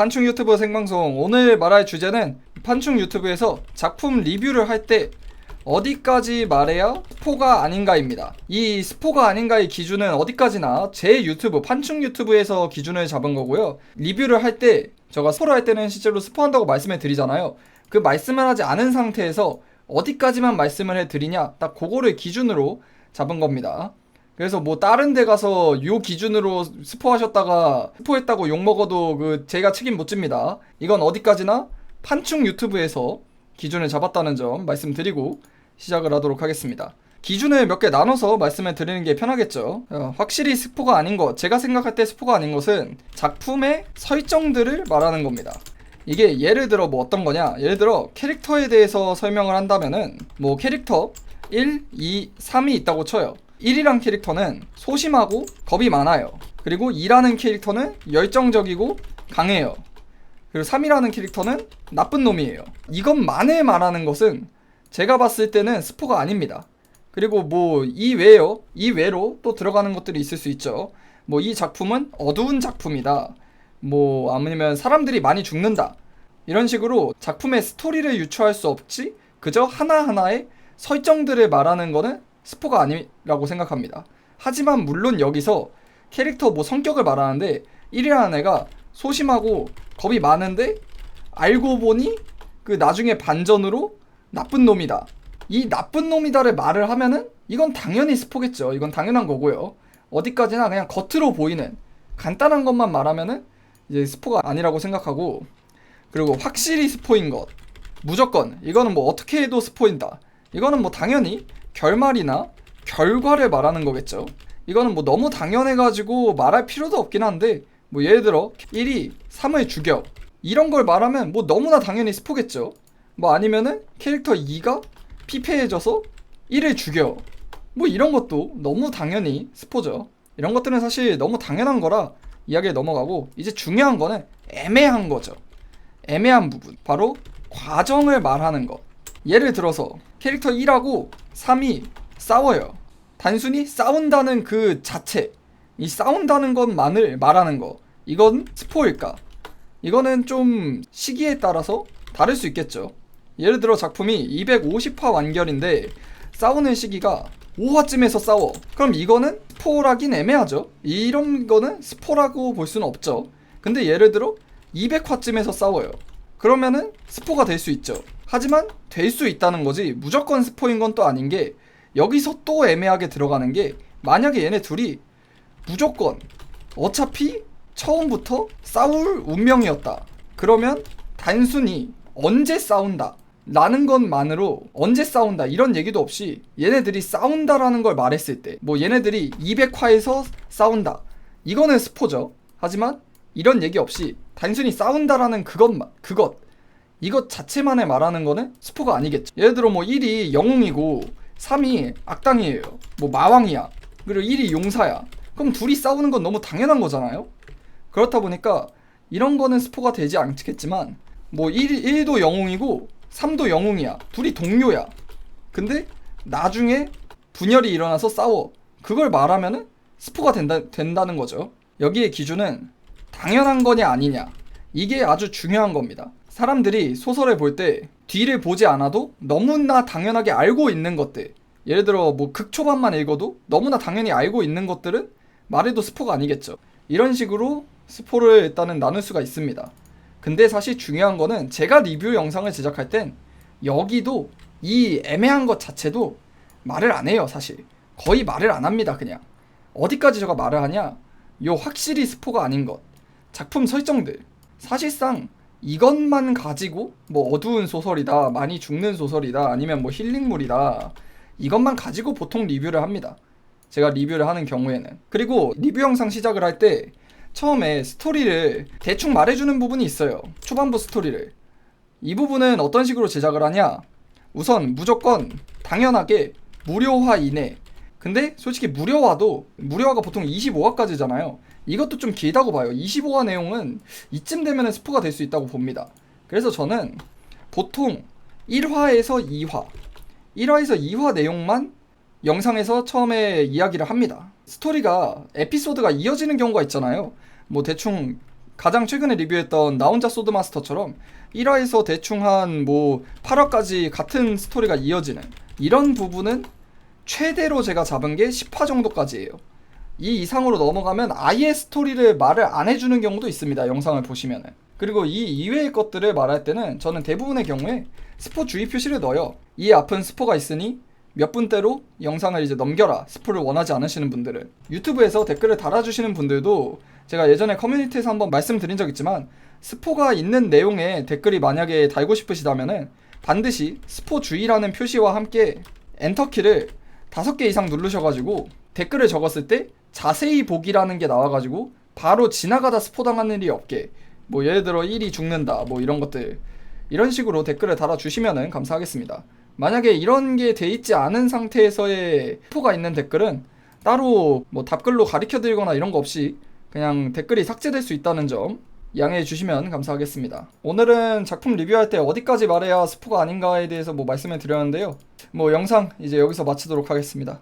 판충 유튜브 생방송 오늘 말할 주제는 판충 유튜브에서 작품 리뷰를 할 때 어디까지 말해야 스포가 아닌가입니다. 이 스포가 아닌가의 기준은 어디까지나 제 유튜브 판충 유튜브에서 기준을 잡은 거고요. 리뷰를 할 때 제가 스포를 할 때는 실제로 스포한다고 말씀을 드리잖아요. 그 말씀을 하지 않은 상태에서 어디까지만 말씀을 해 드리냐 딱 그거를 기준으로 잡은 겁니다. 그래서 뭐 다른 데 가서 요 기준으로 스포하셨다가 스포했다고 욕 먹어도 그 제가 책임 못 집니다. 이건 어디까지나 판충 유튜브에서 기준을 잡았다는 점 말씀드리고 시작을 하도록 하겠습니다. 기준을 몇 개 나눠서 말씀을 드리는 게 편하겠죠. 어, 확실히 스포가 아닌 것, 제가 생각할 때 스포가 아닌 것은 작품의 설정들을 말하는 겁니다. 이게 예를 들어 뭐 어떤 거냐? 예를 들어 캐릭터에 대해서 설명을 한다면은 뭐 캐릭터 1, 2, 3이 있다고 쳐요. 1이란 캐릭터는 소심하고 겁이 많아요. 그리고 2라는 캐릭터는 열정적이고 강해요. 그리고 3이라는 캐릭터는 나쁜 놈이에요. 이것만을 말하는 것은 제가 봤을 때는 스포가 아닙니다. 그리고 뭐 이 외에요. 이 외로 또 들어가는 것들이 있을 수 있죠. 뭐 이 작품은 어두운 작품이다. 뭐 아니면 사람들이 많이 죽는다. 이런 식으로 작품의 스토리를 유추할 수 없지 그저 하나하나의 설정들을 말하는 거는 스포가 아니라고 생각합니다. 하지만 물론 여기서 캐릭터 뭐 성격을 말하는데 1이라는 애가 소심하고 겁이 많은데 알고 보니 그 나중에 반전으로 나쁜 놈이다. 이 나쁜 놈이다를 말을 하면은 이건 당연히 스포겠죠. 이건 당연한 거고요. 어디까지나 그냥 겉으로 보이는 간단한 것만 말하면은 이제 스포가 아니라고 생각하고 그리고 확실히 스포인 것 무조건 이거는 뭐 어떻게 해도 스포인다. 이거는 뭐 당연히 결말이나 결과를 말하는 거겠죠. 이거는 뭐 너무 당연해가지고 말할 필요도 없긴 한데 뭐 예를 들어 1이 3을 죽여 이런 걸 말하면 뭐 너무나 당연히 스포겠죠. 뭐 아니면은 캐릭터 2가 피폐해져서 1을 죽여 뭐 이런 것도 너무 당연히 스포죠. 이런 것들은 사실 너무 당연한 거라 이야기에 넘어가고 이제 중요한 거는 애매한 거죠. 애매한 부분 바로 과정을 말하는 것. 예를 들어서 캐릭터 1하고 3이 싸워요. 단순히 싸운다는 그 자체, 이 싸운다는 것만을 말하는 거. 이건 스포일까? 이거는 좀 시기에 따라서 다를 수 있겠죠. 예를 들어 작품이 250화 완결인데 싸우는 시기가 5화쯤에서 싸워. 그럼 이거는 스포라긴 애매하죠. 이런 거는 스포라고 볼 수는 없죠. 근데 예를 들어 200화쯤에서 싸워요. 그러면은 스포가 될 수 있죠. 하지만 될 수 있다는 거지 무조건 스포인 건 또 아닌 게 여기서 또 애매하게 들어가는 게 만약에 얘네 둘이 무조건 어차피 처음부터 싸울 운명이었다. 그러면 단순히 언제 싸운다. 라는 것만으로 언제 싸운다 이런 얘기도 없이 얘네들이 싸운다라는 걸 말했을 때 뭐 얘네들이 200화에서 싸운다 이거는 스포죠 하지만 이런 얘기 없이 단순히 싸운다라는 그것만 그것 이것 자체만을 말하는 거는 스포가 아니겠죠 예를 들어 뭐 1이 영웅이고 3이 악당이에요 뭐 마왕이야 그리고 1이 용사야 그럼 둘이 싸우는 건 너무 당연한 거잖아요 그렇다 보니까 이런 거는 스포가 되지 않겠지만 뭐 1, 1도 영웅이고 3도 영웅이야. 둘이 동료야. 근데 나중에 분열이 일어나서 싸워. 그걸 말하면은 스포가 된다, 된다는 거죠. 여기의 기준은 당연한 거냐 아니냐. 이게 아주 중요한 겁니다. 사람들이 소설을 볼 때 뒤를 보지 않아도 너무나 당연하게 알고 있는 것들. 예를 들어 뭐 극초반만 읽어도 너무나 당연히 알고 있는 것들은 말해도 스포가 아니겠죠. 이런 식으로 스포를 일단은 나눌 수가 있습니다. 근데 사실 중요한 거는 제가 리뷰 영상을 제작할 땐 여기도 이 애매한 것 자체도 말을 안 해요, 사실. 거의 말을 안 합니다, 그냥. 어디까지 제가 말을 하냐? 요 확실히 스포가 아닌 것. 작품 설정들. 사실상 이것만 가지고 뭐 어두운 소설이다, 많이 죽는 소설이다, 아니면 뭐 힐링물이다. 이것만 가지고 보통 리뷰를 합니다. 제가 리뷰를 하는 경우에는. 그리고 리뷰 영상 시작을 할 때 처음에 스토리를 대충 말해주는 부분이 있어요. 초반부 스토리를. 이 부분은 어떤 식으로 제작을 하냐? 우선 무조건 당연하게 무료화 이내. 근데 솔직히 무료화도 무료화가 보통 25화까지잖아요. 이것도 좀 길다고 봐요. 25화 내용은 이쯤 되면 스포가 될 수 있다고 봅니다. 그래서 저는 보통 1화에서 2화, 1화에서 2화 내용만 영상에서 처음에 이야기를 합니다. 스토리가 에피소드가 이어지는 경우가 있잖아요. 뭐 대충 가장 최근에 리뷰했던 나 혼자 소드마스터처럼 1화에서 대충 한 뭐 8화까지 같은 스토리가 이어지는 이런 부분은 최대로 제가 잡은 게 10화 정도까지예요. 이 이상으로 넘어가면 아예 스토리를 말을 안 해주는 경우도 있습니다. 영상을 보시면은. 그리고 이 이외의 것들을 말할 때는 저는 대부분의 경우에 스포 주의 표시를 넣어요. 이 앞은 스포가 있으니 몇 분대로 영상을 이제 넘겨라. 스포를 원하지 않으시는 분들은. 유튜브에서 댓글을 달아주시는 분들도 제가 예전에 커뮤니티에서 한번 말씀드린 적 있지만 스포가 있는 내용에 댓글이 만약에 달고 싶으시다면은 반드시 스포 주의라는 표시와 함께 엔터키를 다섯 개 이상 누르셔가지고 댓글을 적었을 때 자세히 보기라는 게 나와가지고 바로 지나가다 스포 당하는 일이 없게 뭐 예를 들어 1이 죽는다 뭐 이런 것들 이런 식으로 댓글을 달아주시면은 감사하겠습니다. 만약에 이런 게 돼 있지 않은 상태에서의 스포가 있는 댓글은 따로 뭐 답글로 가리켜 드리거나 이런 거 없이 그냥 댓글이 삭제될 수 있다는 점 양해해 주시면 감사하겠습니다. 오늘은 작품 리뷰할 때 어디까지 말해야 스포가 아닌가에 대해서 뭐 말씀을 드렸는데요. 뭐 영상 이제 여기서 마치도록 하겠습니다.